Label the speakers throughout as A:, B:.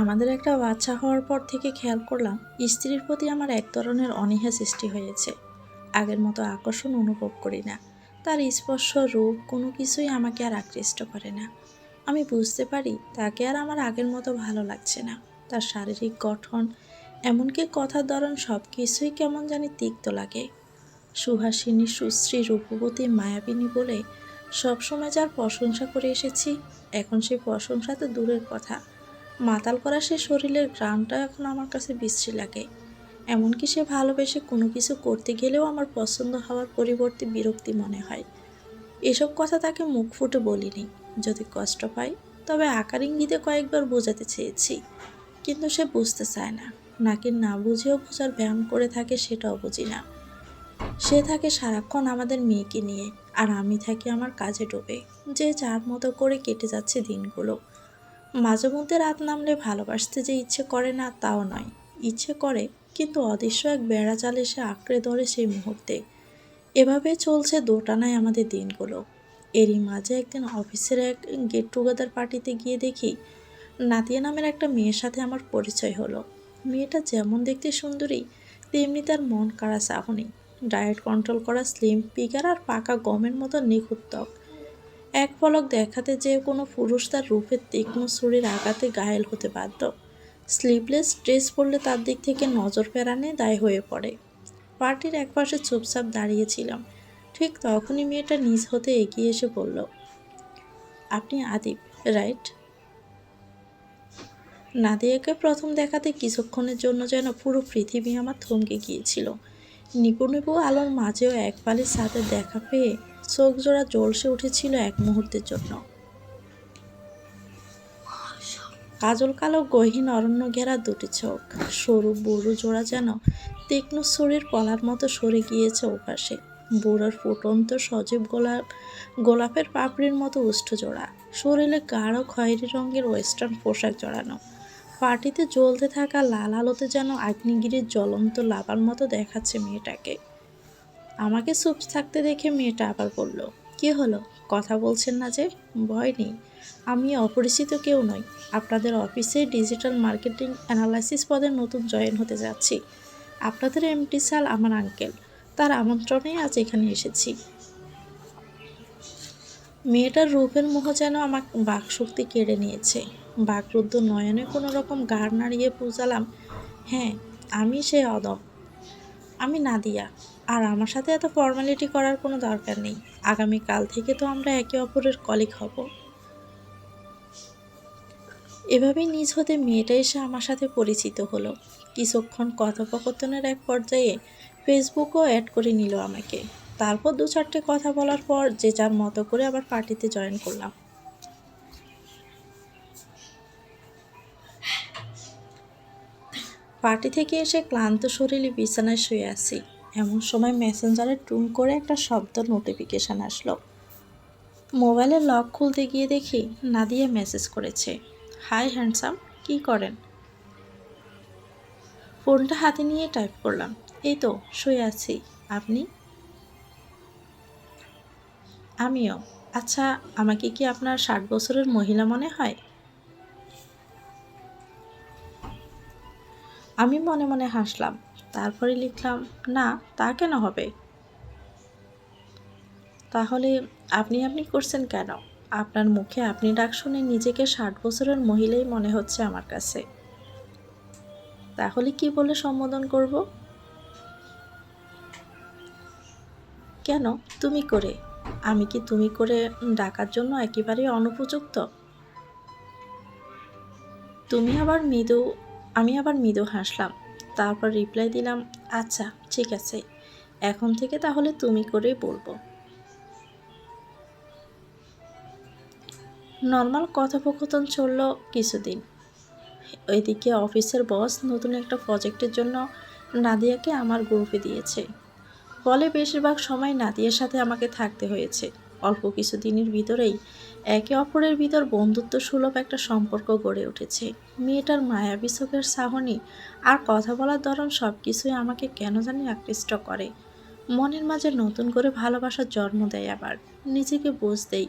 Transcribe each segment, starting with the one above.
A: আমাদের একটা বাচ্চা হওয়ার পর থেকে খেয়াল করলাম, স্ত্রীর প্রতি আমার এক ধরনের অনীহা সৃষ্টি হয়েছে। আগের মতো আকর্ষণ অনুভব করি না। তার স্পর্শ, রূপ কোনো কিছুই আমাকে আর আকৃষ্ট করে না। আমি বুঝতে পারি তাকে আর আমার আগের মতো ভালো লাগছে না। তার শারীরিক গঠন, এমনকি কথার ধরন সব কিছুই কেমন জানি তিক্ত লাগে। সুহাসিনী, সুশ্রী, রূপবতী, মায়াবিনী বলে সবসময় যার প্রশংসা করে এসেছি, এখন সেই প্রশংসা তো দূরের কথা। মাতাল করা সে শরীরের গ্রামটা এখন আমার কাছে বিশ্রী লাগে। এমনকি সে ভালোবেসে কোনো কিছু করতে গেলেও আমার পছন্দ হওয়ার পরিবর্তে বিরক্তি মনে হয়। এসব কথা তাকে মুখ ফুটে বলিনি। যদি কষ্ট পাই তবে আকার ইঙ্গিতে কয়েকবার বোঝাতে চেয়েছি। কিন্তু সে বুঝতে চায় না। নাকি না বুঝেও বোঝার ব্যায়াম করে থাকে সেটাও বুঝি না। সে থাকে সারাক্ষণ আমাদের মেয়েকে নিয়ে, আর আমি থাকি আমার কাজে ডোবে, যে যার মতো করে কেটে যাচ্ছে দিনগুলো। মাঝে মধ্যে রাত নামলে ভালোবাসতে যে ইচ্ছে করে না তাও নয়। ইচ্ছে করে, কিন্তু অদৃশ্য এক বেড়া চাল এসে আঁকড়ে ধরে সেই মুহূর্তে। এভাবে চলছে দোটানায় আমাদের দিনগুলো। এরই মাঝে একদিন অফিসের এক গেট টুগেদার পার্টিতে গিয়ে দেখি, নাতিয়া নামের একটা মেয়ের সাথে আমার পরিচয় হলো। মেয়েটা যেমন দেখতে সুন্দরী, তেমনি তার মন কাড়া চাহনি। ডায়েট কন্ট্রোল করা স্লিম ফিগার আর পাকা গমের মতো নিখুঁত ত্বক। এক পলক দেখাতে যে কোনো পুরুষ তার রূপের তীক্ষ্ণ শরীর আঘাতে ঘায়েল হতে বাধ্য। স্লিভলেস ড্রেস পরলে তার দিক থেকে নজর ফেরানে দায় হয়ে পড়ে। পার্টির একপাশে চুপচাপ দাঁড়িয়েছিলাম। ঠিক তখনই মেয়েটা নিজ হতে এগিয়ে এসে বলল, আপনি আদিব রাইট নাদিয়াকে প্রথম দেখাতে কিছুক্ষণের জন্য যেন পুরো পৃথিবী আমার থমকে গিয়েছিল। নিপু নিপু আলোর মাঝেও এক পালির সাথে দেখা পেয়ে চোখ জোড়া জলসে উঠেছিল এক মুহূর্তের জন্য। কাজল কালো, গহীন অরণ্য ঘেরা দুটি চোখ। সরু বুড়ো জোড়া যেন তীক্ষ্ণ শরীর পলার মতো সরে গিয়েছে ওপাশে। বুড়োর ফুটন্ত সজীব গোলাপ, গোলাপের পাপড়ির মতো উষ্ঠ জোড়া। শরীরে গাঢ় খয়েরি রঙের ওয়েস্টার্ন পোশাক জড়ানো। পার্টিতে জ্বলতে থাকা লাল আলোতে যেন আগ্নেয়গিরির জ্বলন্ত লাভার মতো দেখাচ্ছে মেয়েটাকে। আমাকে চুপ থাকতে দেখে মেয়েটা আবার বলল, কি হলো? কথা বলছেন না যে? ভয় নেই। আমি অপরিচিত কেউ নই। আপনাদের অফিসে ডিজিটাল মার্কেটিং অ্যানালাইসিস পদে নতুন জয়েন হতে যাচ্ছি। আপনাদের এমটি সাল আমার আঙ্কেল। তার আমন্ত্রণেই আজ এখানে এসেছি। মেয়েটার রূপের মোহ যেন আমার বাকশক্তি কেড়ে নিয়েছে। বাকরুদ্ধ নয়নে কোনো রকম গাড় নাড়িয়ে বুঝালাম হ্যাঁ আমি সে অদম। আমি নাদিয়া। আর আমার সাথে এত ফর্মালিটি করার কোনো দরকার নেই। আগামীকাল থেকে তো আমরা একে অপরের কলিগ হব। এভাবেই নিজ হতে মেয়েটা এসে আমার সাথে পরিচিত হলো। কিছুক্ষণ কথোপকথনের এক পর্যায়ে ফেসবুকও অ্যাড করে নিল আমাকে। তারপর দু চারটে কথা বলার পর যে যার মতো করে আবার পার্টিতে জয়েন করলাম। পার্টি থেকে এসে ক্লান্ত শরীরে বিছানায় শুয়ে আছি। এমন সময় মেসেঞ্জারে টুন করে একটা শব্দ নোটিফিকেশান আসলো। মোবাইলের লক খুলতে গিয়ে দেখি নাদিয়া মেসেজ করেছে। হাই হ্যান্ডসাম কি করেন? ফোনটা হাতে নিয়ে টাইপ করলাম। এই তো, শুয়ে আছি। আপনি? আমিও। আচ্ছা আমাকে কি আপনার ষাট বছরের মহিলা মনে হয়? আমি মনে মনে হাসলাম। তারপরে লিখলাম, না, তা কেন হবে? তাহলে আপনি আপনি করছেন কেন? আপনার মুখে আপনি ডাক শুনে নিজেকে ষাট বছরের মহিলাই মনে হচ্ছে আমার কাছে। তাহলে কি বলে সম্বোধন করব? কেন? তুমি করে? আমি কি তুমি করে ডাকার জন্য একেবারেই অনুপযুক্ত? তুমি আবার মৃদু, আমি আবার মৃদু হাসলাম। তারপর রিপ্লাই দিলাম আচ্ছা ঠিক আছে। এখন থেকে তাহলে তুমি করেই বলব। নর্মাল কথোপকথন চলল কিছুদিন। ওইদিকে অফিসের বস নতুন একটা প্রজেক্টের জন্য নাদিয়াকে আমার গ্রুপে দিয়েছে। ফলে বেশিরভাগ সময় নাদিয়ার সাথে আমাকে থাকতে হয়েছে। অল্প কিছু দিনের ভিতরেই একে অপরের ভিতর বন্ধুত্ব সুলভ একটা সম্পর্ক গড়ে উঠেছে। মেয়েটার মায়াবী চোখের সাহনি আর কথা বলার ধরন সব কিছুই আমাকে কেন জানি আকৃষ্ট করে। মনের মাঝে নতুন করে ভালোবাসার জন্ম দেয় আবার। নিজেকে বুঝ দেই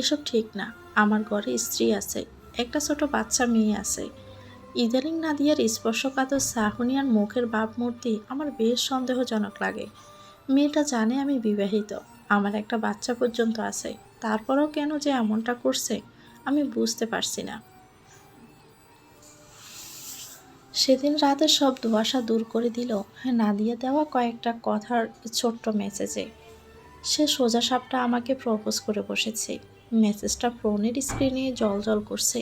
A: এসব ঠিক না, আমার ঘরে স্ত্রী আছে, একটা ছোট বাচ্চা মেয়ে আছে। ইদানিং নাদিয়ার স্পর্শকাতর সাহনিয়ার মুখের ভাবমূর্তি আমার বেশ সন্দেহজনক লাগে। মেয়েটা জানে আমি বিবাহিত। আমার একটা বাচ্চা পর্যন্ত আছে, তারপরেও কেন যে এমনটা করছে, আমি বুঝতে পারছি না। সেদিন রাতে সব ধোয়াশা দূর করে দিল নাদিয়া দেওয়া কয়েকটা কথার ছোট্ট মেসেজে সে সোজা সাপটা আমাকে প্রপোজ করে বসেছে মেসেজটা ফোনের স্ক্রিনে জল জল করছে।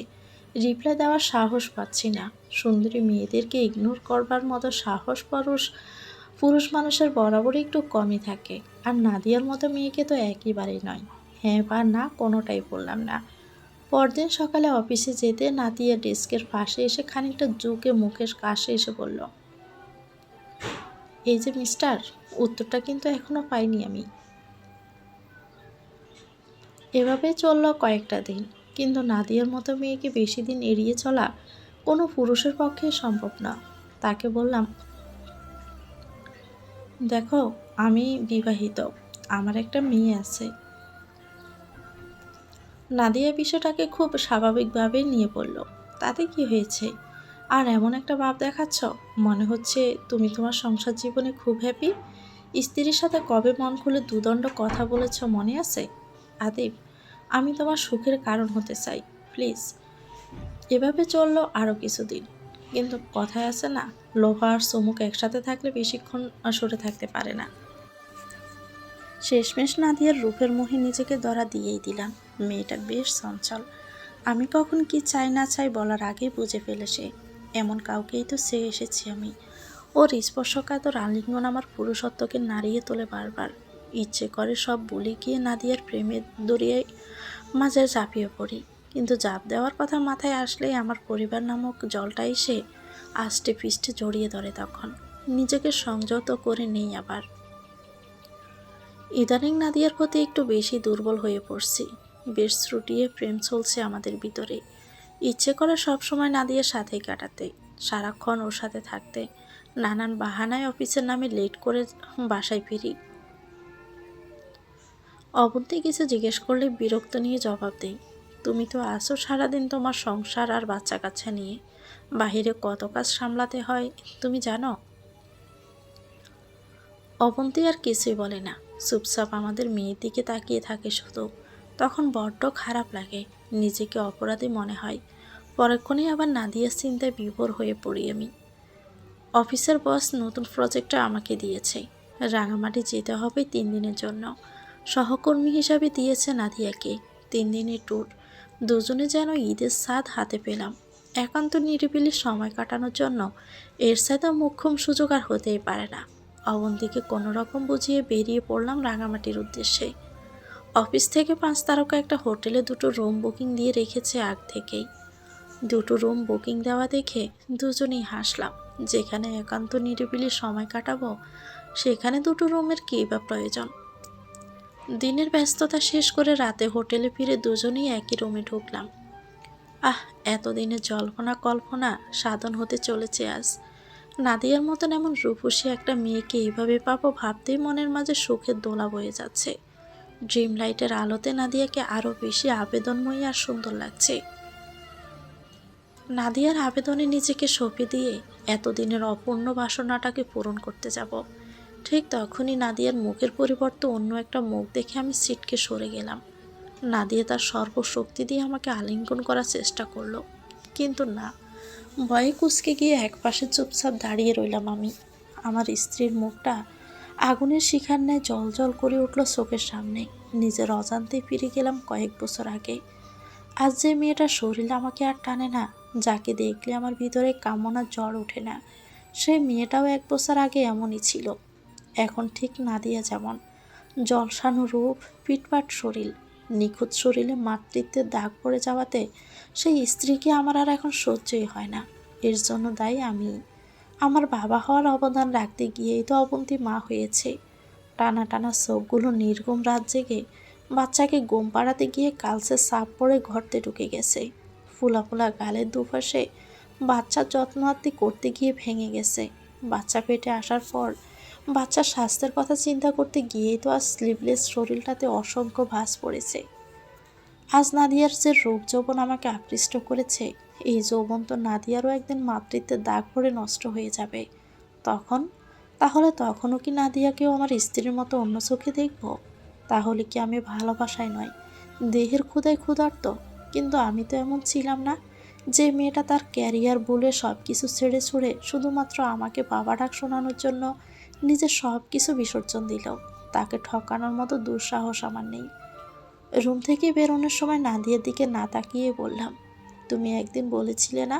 A: রিপ্লাই দেওয়ার সাহস পাচ্ছি না, সুন্দরী মেয়েদেরকে ইগনোর করবার মতো সাহস পরশ পুরুষ মানুষের বরাবরই একটু কমই থাকে। আর নাদিয়ার মতো মেয়েকে তো একেবারেই নয়। হ্যাঁ বা না, কোনোটাই বললাম না। পরদিন সকালে অফিসে যেতে নাতিয়া ডেস্কের পাশে এসে খানিকটা জুকে মুখের কাছে এসে বলল, এই যে মিস্টার, উত্তরটা কিন্তু এখনও পাইনি আমি। এভাবে চলল কয়েকটা দিন। কিন্তু নাদিয়ার মতো মেয়েকে বেশি দিন এড়িয়ে চলা কোনো পুরুষের পক্ষে সম্ভব না। তাকে বললাম দেখো, আমি বিবাহিত, আমার একটা মেয়ে আছে। নাদিয়া বিষয়টাকে খুব স্বাভাবিকভাবে নিয়ে পড়ল তাতে কি হয়েছে? আর এমন একটা ভাব দেখাচ্ছ? মনে হচ্ছে তুমি তোমার সংসার জীবনে খুব হ্যাপি স্ত্রীর সাথে কবে মন খুলে দুদণ্ড কথা বলেছ মনে আছে? আদিব, আমি তোমার সুখের কারণ হতে চাই, প্লিজ। এভাবে চলল আরও কিছুদিন। কিন্তু কথায় আছে না, লোহা আর চমুক একসাথে থাকলে বেশিক্ষণ সরে থাকতে পারে না। শেষমেশ নাদিয়ার রূপের মোহে নিজেকে ধরা দিয়েই দিলাম, মেয়েটা বেশ চঞ্চল। আমি কখন কি চাই না চাই বলার আগেই বুঝে ফেলে সে, এমন কাউকেই তো চেয়ে এসেছি আমি। ওর স্পর্শকাতর আলিঙ্গন আমার পুরুষত্বকে নাড়িয়ে তোলে বারবার। ইচ্ছে করে সব বলে গিয়ে না নাদিয়ার প্রেমের দরিয়ায় মাঝে ঝাঁপিয়ে পড়ি। কিন্তু জাপ দেওয়ার কথা মাথায় আসলেই আমার পরিবার নামক জলটা এসে আষ্টে পিষ্টে জড়িয়ে ধরে তখন। নিজেকে সংযত করে নেই আবার। ইদানিং নাদিয়ার প্রতি একটু বেশি দুর্বল হয়ে পড়ছি। বেশ শ্রুটিয়ে প্রেম চলছে আমাদের ভিতরে। ইচ্ছে করে সবসময় নাদিয়ার সাথেই কাটাতে, সারাক্ষণ ওর সাথে থাকতে, নানান বাহানায় অফিসের নামে লেট করে বাসায় ফিরি। অবন্তি কিছু জিজ্ঞেস করলে বিরক্ত নিয়ে জবাব দেই। তুমি তো আসো সারাদিন তোমার সংসার আর বাচ্চা কাচ্চা নিয়ে। বাহিরে কত কাজ সামলাতে হয়, তুমি জানো? অবন্তি আর কিছুই বলে না। চুপচাপ আমাদের মেয়ের দিকে তাকিয়ে থাকে শুধু। তখন বড্ড খারাপ লাগে, নিজেকে অপরাধী মনে হয়। পরক্ষণেই আবার নাদিয়ার চিন্তায় বিভোর হয়ে পড়ি আমি। অফিসের বস নতুন প্রজেক্টটা আমাকে দিয়েছে। রাঙামাটি যেতে হবে তিন দিনের জন্য। সহকর্মী হিসাবে দিয়েছে নাদিয়াকে, তিন দিনের ট্যুর দুজনে যেন ঈদের স্বাদ হাতে পেলাম। একান্ত নিরিবিলি সময় কাটানোর জন্য এর সাথে মুখ্যম সুযোগ আর হতেই পারে না। অবন্তীকে কোনো রকম বুঝিয়ে বেরিয়ে পড়লাম রাঙামাটির উদ্দেশ্যে। অফিস থেকে পাঁচ তারকা একটা হোটেলে দুটো রুম বুকিং দিয়ে রেখেছে আগ থেকেই। দুটো রুম বুকিং দেওয়া দেখে দুজনেই হাসলাম, যেখানে একান্ত নিরিবিলি সময় কাটাবো, সেখানে দুটো রুমের কী বা প্রয়োজন? দিনের ব্যস্ততা শেষ করে রাতে হোটেলে ফিরে দুজনেই একই রুমে ঢুকলাম। আহ এতদিনের জল্পনা কল্পনা সাধন হতে চলেছে আজ। নাদিয়ার মতন এমন রূপসী একটা মেয়েকে এইভাবে পাবো ভাবতেই মনের মাঝে সুখের দোলা বয়ে যাচ্ছে। ড্রিম লাইটের আলোতে নাদিয়াকে আরও বেশি আবেদনময়ী আর সুন্দর লাগছে। নাদিয়ার আবেদনে নিজেকে সঁপে দিয়ে এতদিনের অপূর্ণ বাসনাটাকে পূরণ করতে যাব। ঠিক তখনই নাদিয়ার মুখের পরিবর্তে অন্য একটা মুখ দেখে আমি সিটকে সরে গেলাম। নাদিয়া তার সর্বশক্তি দিয়ে আমাকে আলিঙ্গন করার চেষ্টা করল। কিন্তু না, ভয়ে কুচকে গিয়ে একপাশে চুপচাপ দাঁড়িয়ে রইলাম আমি। আমার স্ত্রীর মুখটা আগুনের শিখার ন্যায় জল জল করে উঠল চোখের সামনে। নিজের অজান্তে ফিরে গেলাম কয়েক বছর আগে। আজ যে মেয়েটার শরীর আমাকে আর টানে না, যাকে দেখলে আমার ভিতরে কামনার জ্বর ওঠে না সেই মেয়েটাও এক বছর আগে এমনই ছিল। এখন ঠিক নাদিয়া যেমন। জলসানো রূপ, পিটপাট শরীর। নিখুঁত শরীরে মাতৃত্বের দাগ পড়ে যাওয়াতে সেই স্ত্রীকে আমার আর এখন সহ্যই হয় না। এর জন্য দায়ী আমি। আমার বাবা হওয়ার অবদান রাখতে গিয়েই তো অবন্তি মা হয়েছে। টানা টানা চোখগুলো নির্গম রাত জেগে বাচ্চাকে ঘুম পাড়াতে গিয়ে কালসে সাপ পড়ে ঘরতে ঢুকে গেছে। ফুলা ফুলা গালের দুপাশে বাচ্চার যত্নার্থী করতে গিয়ে ভেঙে গেছে। বাচ্চা পেটে আসার পর বাচ্চার স্বাস্থ্যের কথা চিন্তা করতে গিয়েই তো আজ স্লিভলেস শরীরটাতে অসংখ্য ভাঁজ পড়েছে। আজ নাদিয়ার যে রোগ যৌবন আমাকে আকৃষ্ট করেছে, এই যৌবন তো নাদিয়ারও একদিন মাতৃত্বের দাগ পড়ে নষ্ট হয়ে যাবে। তখন? তাহলে তখনও কি নাদিয়াকেও আমার স্ত্রীর মতো অন্য চোখে দেখব? তাহলে কি আমি ভালোবাসায় নয়? দেহের ক্ষুদায় ক্ষুধার্ত? কিন্তু আমি তো এমন ছিলাম না যে মেয়েটা তার ক্যারিয়ার বলে সব কিছু ছেড়ে ছুড়ে শুধুমাত্র আমাকে বাবা ডাক শোনানোর জন্য নিজের সব কিছু বিসর্জন দিল। তাকে ঠকানোর মতো দুঃসাহস আমার নেই। রুম থেকে বেরোনোর সময় নাদিয়ার দিকে না তাকিয়ে বললাম, তুমি একদিন বলেছিলে না,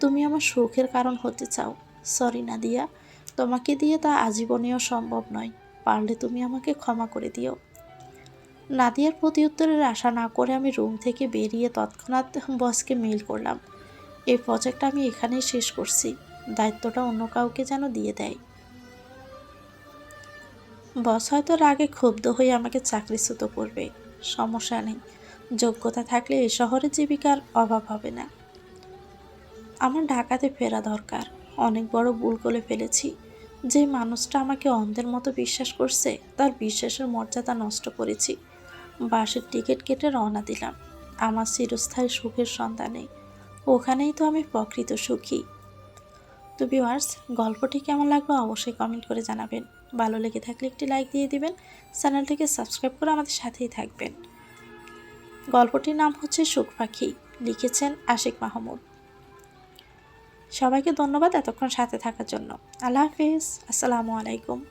A: তুমি আমার সুখের কারণ হতে চাও। সরি নাদিয়া, তোমাকে দিয়ে তা আজীবনেও সম্ভব নয়। পারলে তুমি আমাকে ক্ষমা করে দিও। নাদিয়ার প্রতি উত্তরের আশা না করে আমি রুম থেকে বেরিয়ে তৎক্ষণাৎ বসকে মেইল করলাম, এই প্রজেক্টটা আমি এখানেই শেষ করছি। দায়িত্বটা অন্য কাউকে যেন দিয়ে দেয়। বস হয়তো রাগে ক্ষুব্ধ হয়ে আমাকে চাকরিচ্যুত করবে। সমস্যা নেই। যোগ্যতা থাকলে এই শহরে জীবিকার অভাব হবে না। আমার ঢাকাতে ফেরা দরকার। অনেক বড় ভুল করে ফেলেছি। যে মানুষটা আমাকে অন্ধের মতো বিশ্বাস করছে, তার বিশ্বাসের মর্যাদা নষ্ট করেছি। বাসের টিকিট কেটে রওনা দিলাম। আমার চিরস্থায়ী সুখের সন্তানে। ওখানেই তো আমি প্রকৃত সুখী। তো ভিউয়ার্স গল্পটি কেমন লাগল অবশ্যই কমেন্ট করে জানাবেন। ভালো লেগে থাকলে একটি লাইক দিয়ে দিবেন। চ্যানেলটিকে সাবস্ক্রাইব করে আমাদের সাথেই থাকবেন। গল্পটির নাম হচ্ছে সুখ পাখি। লিখেছেন আশিক মাহমুদ। সবাইকে ধন্যবাদ এতক্ষণ সাথে থাকার জন্য। আল্লাহ হাফিজ। আসসালামু আলাইকুম।